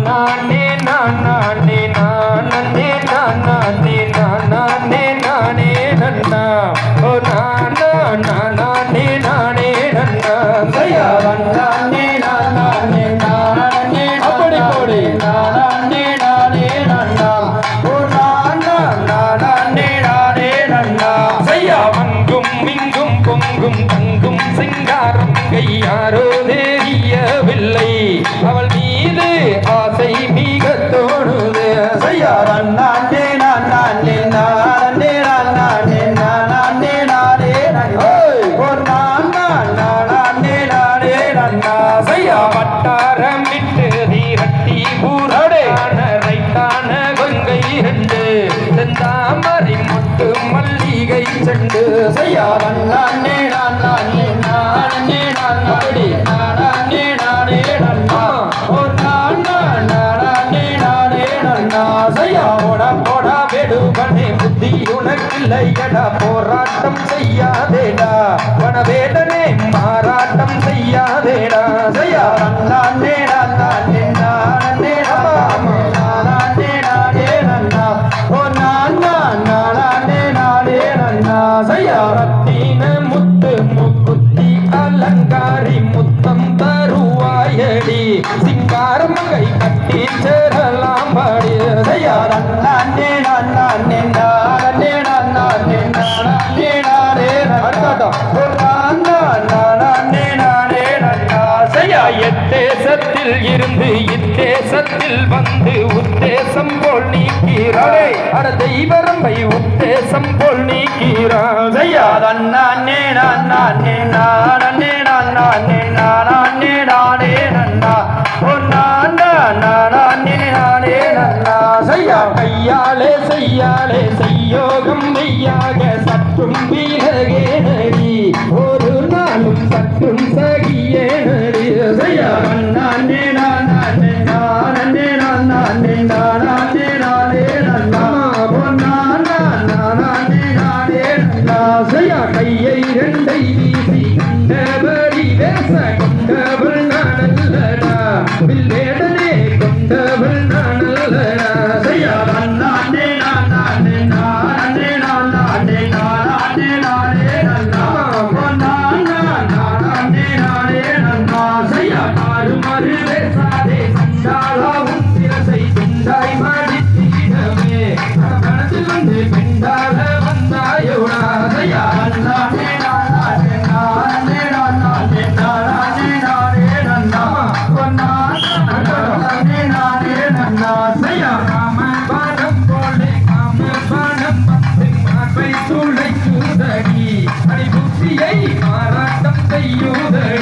நானே நானே நானே நானே நானே நானே நன்னா ஓ நானா நானே நானே நன்னா சையா நானே நானே நானே அப்படி போடு. நானே நானே நன்னா தங்கும் சிங்காரம் கையாரோ தெரியவில்லை. அவள் மீது ஆசை மிக தோணுது ஐயா நானே நானே நானே நானே நானே நானே நன்னா ஓ நானா நானே நானே நன்னா சையா வட்டாரம் விட்டு தீரட்டி ஊரான ரைட்டான கொங்கை ரெண்டு செந்தாமரை மொட்டு மல்லிகை செண்டு. நானே நானே இல்லையடா போராட்டம் செய்யாதேடா. வனவேடனே மாறாட்டம் செய்யாதேடா. சையா நானே நானே அலங்காரி முத்தம் தருவாயடி. கட்டி சேரலாம் பாடி சையா எத்தேசத்தில் இருந்து இத்தேசத்தில் வந்து உத்தேசம் போல் நீக்கிறாளே. அட தெய்வரம்பை உத்தேசம் போல் நீக்கிறாள். சையா நானே நானே நானே நானே நானே நானே நன்னா ஓ நானா நானே நானே நன்னா சையா கையாலே செய்யாலே செய்யோகம் மெய்யாக சற்றும் வீரகே நடி ஒரு நாளும் சற்றும் சகியே மாறாட்டம்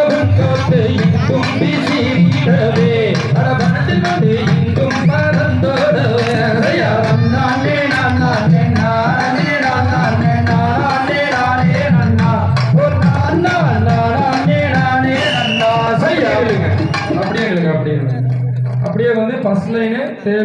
அப்படின்னு அப்படியே வந்து ஃபர்ஸ்ட் லைனு